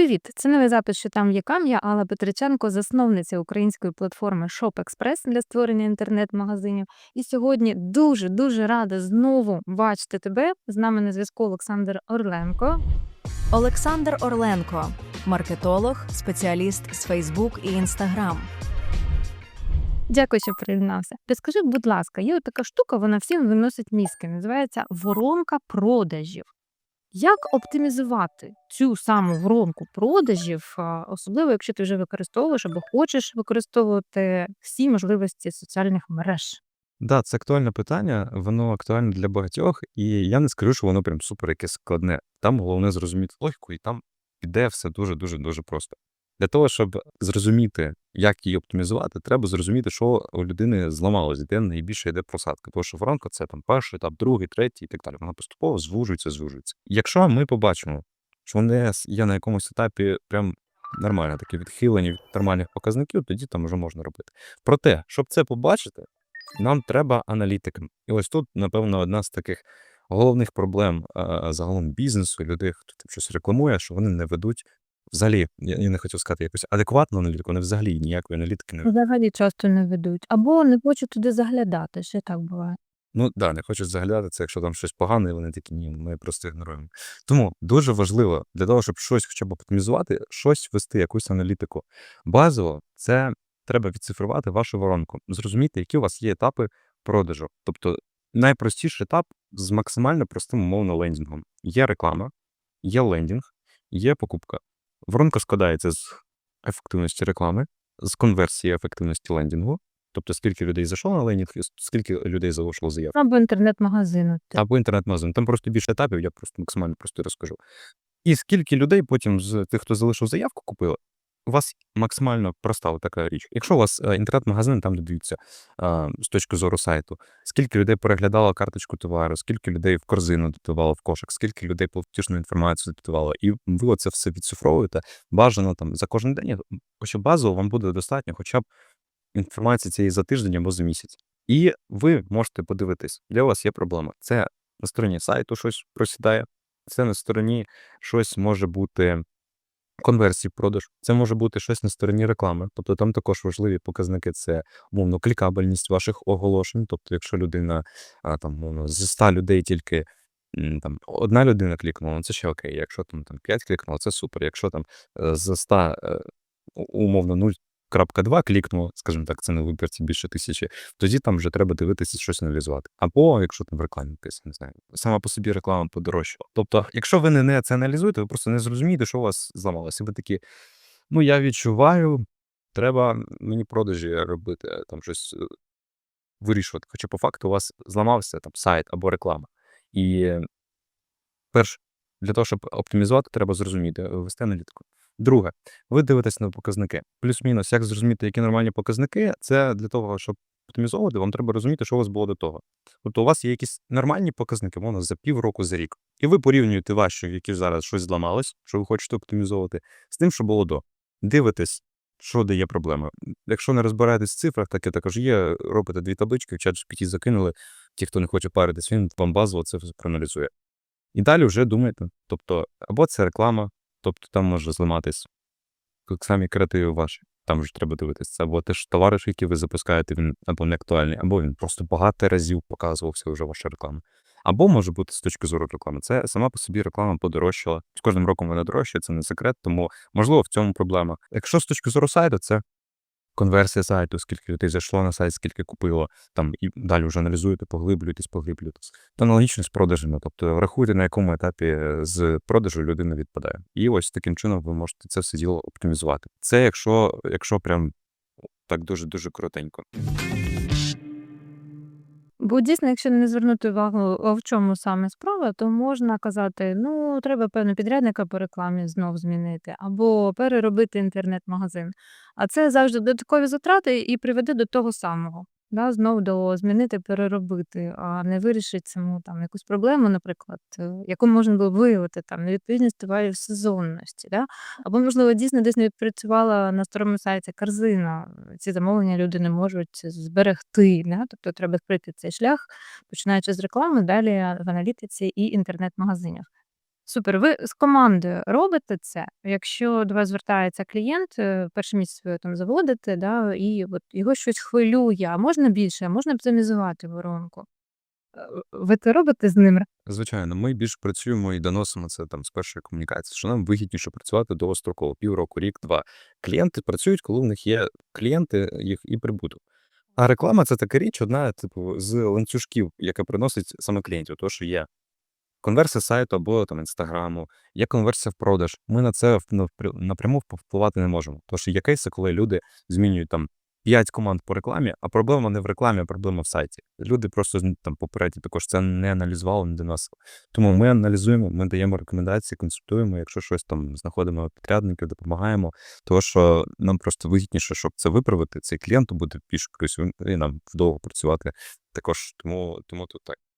Привіт! Це новий запис, що там є кам'я, Алла Петриченко, засновниця української платформи ShopExpress для створення інтернет-магазинів. І сьогодні дуже дуже рада знову бачити тебе. З нами на зв'язку Олександр Орленко. Олександр Орленко, маркетолог, спеціаліст з Facebook і Instagram. Дякую, що приєднався. Підскажи, будь ласка, є така штука, вона всім виносить мізки. Називається воронка продажів. Як оптимізувати цю саму воронку продажів, особливо якщо ти вже використовуєш або хочеш використовувати всі можливості соціальних мереж? Да, це актуальне питання, воно актуальне для багатьох, і я не скажу, що воно прям супер якесь складне. Там головне зрозуміти логіку, і там піде все дуже дуже дуже просто. Для того, щоб зрозуміти, як її оптимізувати, треба зрозуміти, що у людини зламалось, де найбільше йде просадка. Тому що воронка це там перший етап, другий, третій і так далі. Вона поступово звужується, звужується. Якщо ми побачимо, що вони є на якомусь етапі прям нормально, такі відхилені від нормальних показників, тоді там вже можна робити. Проте, щоб це побачити, нам треба аналітикам. І ось тут, напевно, одна з таких головних проблем загалом бізнесу, людей, хто там щось рекламує, що вони не ведуть взагалі, я, я не хотів сказати якусь адекватну аналітику, вони взагалі ніякої аналітики не. Взагалі часто не ведуть, або не хочуть туди заглядати. Ще так буває. Ну да, не хочуть заглядати це, якщо там щось погане, і вони такі, ні, ми просто ігноруємо. Тому дуже важливо для того, щоб щось хоча б оптимізувати, щось вести, якусь аналітику. Базово це треба відцифрувати вашу воронку, зрозуміти, які у вас є етапи продажу. Тобто найпростіший етап з максимально простим умовно лендінгом. Є реклама, є лендінг, є покупка. Воронка складається з ефективності реклами, з конверсії ефективності лендінгу. Тобто, скільки людей зайшло на лендінг, скільки людей залишило заяву. Або інтернет-магазину. Або інтернет-магазин. Там просто більше етапів, я просто максимально просто розкажу. І скільки людей потім з тих, хто залишив заявку, купили, у вас максимально проста така річ. Якщо у вас е, інтернет-магазин, там додаються з точки зору сайту, скільки людей переглядало карточку товару, скільки людей в корзину додавало в кошик, скільки людей платіжну інформацію додавало, і ви оце все відцифровуєте, бажано там за кожен день, хоча базово вам буде достатньо, хоча б інформації цієї за тиждень або за місяць. І ви можете подивитись, де у вас є проблема. Це на стороні сайту щось просідає, це на стороні щось може бути конверсії продаж. Це може бути щось на стороні реклами. Тобто там також важливі показники. Це умовно клікабельність ваших оголошень. Тобто, якщо людина там умовно, з 100 людей тільки там одна людина клікнула, ну, це ще окей. Якщо там там 5 клікнуло, це супер. Якщо там е, з 100 е, умовно 0 крапка 2 клікнуло, скажімо так, це на вибірці більше тисячі, тоді там вже треба дивитися, щось аналізувати. Або якщо там в рекламі якась, не знаю, сама по собі реклама подорожчала. Тобто, якщо ви не, не це аналізуєте, ви просто не зрозумієте, що у вас зламалося. Ви такі, ну я відчуваю, треба мені продажі робити, там щось е, вирішувати. Хоча по факту у вас зламався там сайт або реклама. І перш для того, щоб оптимізувати, треба зрозуміти, е, вести аналітику. Друге, ви дивитесь на показники. Плюс-мінус, як зрозуміти, які нормальні показники, це для того, щоб оптимізовувати, вам треба розуміти, що у вас було до того. Тобто у вас є якісь нормальні показники, мовно, за півроку, за рік. І ви порівнюєте ваші, які зараз щось зламалось, що ви хочете оптимізовувати, з тим, що було до. Дивитесь, що де є проблеми. Якщо не розбираєтесь в цифрах, таке також є, робите дві таблички, в чат GPT закинули. Ті, хто не хоче паритись, він вам базово це проаналізує. І далі вже думайте. Тобто, або це реклама, тобто там може зламатись самі креативи ваші. Там вже треба дивитися. Або теж товариш, який ви запускаєте, він або не актуальний, або він просто багато разів показувався вже ваша реклама. Або може бути з точки зору реклами. Це сама по собі реклама подорожчала. З кожним роком вона дорожчає, це не секрет, тому можливо в цьому проблема. Якщо з точки зору сайту, це конверсія сайту, скільки людей зайшло на сайт, скільки купило, там і далі вже аналізуєте, поглиблюєтесь, поглиблюєтесь. Та аналогічно з продажами, тобто рахуйте, на якому етапі е, з продажу людина відпадає. І ось таким чином ви можете це все діло оптимізувати. Це якщо, якщо прям так дуже дуже коротенько. Бо дійсно, якщо не звернути увагу, в чому саме справа, то можна казати: ну, треба певно підрядника по рекламі знов змінити, або переробити інтернет-магазин. А це завжди додаткові затрати і приведе до того самого. Да, знов до змінити, переробити, а не вирішить саму там якусь проблему, наприклад, е, яку можна було виявити там невідповідність товарів сезонності, да? або можливо дійсно десь не відпрацювала на старому сайті корзина. Ці замовлення люди не можуть зберегти. Да? Тобто треба пройти цей шлях, починаючи з реклами, далі в аналітиці і інтернет-магазинах. Супер. Ви з командою робите це? Якщо до вас звертається клієнт, е, перше місце ви там заводите, да, і от його щось хвилює, а можна більше, а можна оптимізувати воронку. Е, Ви це робите з ним? Звичайно, ми більше працюємо і доносимо це там з першої комунікації, що нам вигідніше працювати довгостроково, півроку, рік, два. Клієнти працюють, коли в них є клієнти, їх і прибуток. А реклама це така річ, одна, типу, з ланцюжків, яка приносить саме клієнтів. То, що є конверсія сайту або там інстаграму, є конверсія в продаж. Ми на це ну, напряму впливати не можемо. Що є кейси, коли люди змінюють там 5 команд по рекламі, а проблема не в рекламі, а проблема в сайті. Люди просто там попередні також це не аналізували, не доносили. Тому ми аналізуємо, ми даємо рекомендації, консультуємо, якщо щось там знаходимо підрядників, допомагаємо. Тому що нам просто вигідніше, щоб це виправити, цей клієнту буде більш і нам вдовго працювати. Також тому, тому тут так.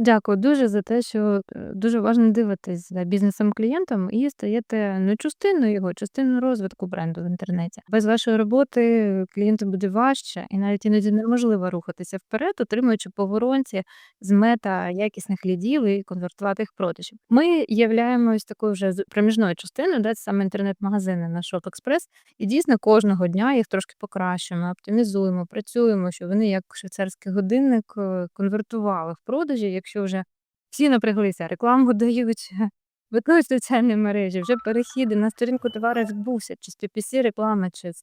Дякую дуже за те, що е, дуже важливо дивитись за бізнесом клієнтом і стаєте ну, частиною його, частиною розвитку бренду в інтернеті. Без вашої роботи клієнту буде важче, і навіть іноді неможливо рухатися вперед, отримуючи по воронці з мета якісних лідів і конвертувати їх в продажі. Ми являємось такою вже з- проміжною частиною, де це саме інтернет-магазини на ShopExpress, і дійсно кожного дня їх трошки покращуємо, оптимізуємо, працюємо, щоб вони як швейцарський годинник е, конвертували в продажі. Якщо вже всі напряглися, рекламу дають, ведуть соціальні мережі, вже перехіди на сторінку товару збувся, чи з PPC реклами, чи з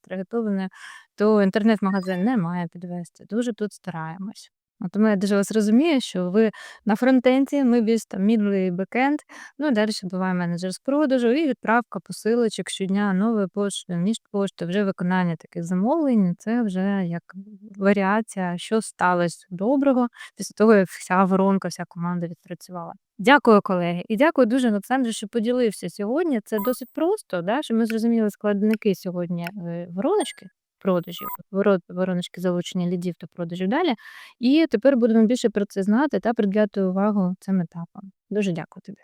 то інтернет-магазин не має підвести. Дуже тут стараємось. Тому я дуже вас розумію, що ви на фронтенді, ми більш там мідлий бекенд, ну далі буває менеджер з продажу і відправка посилочок щодня нової пошти, між пошти, вже виконання таких замовлень. Це вже як варіація, що сталося доброго після того, як вся воронка, вся команда відпрацювала. Дякую, колеги, і дякую дуже Олександру, що поділився сьогодні. Це досить просто, да, що ми зрозуміли складники сьогодні е, вороночки. Продажів, вороночки залучення лідів та продажів далі. І тепер будемо більше про це знати та приділяти увагу цим етапам. Дуже дякую тобі.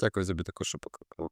Дякую тобі також, що покликав.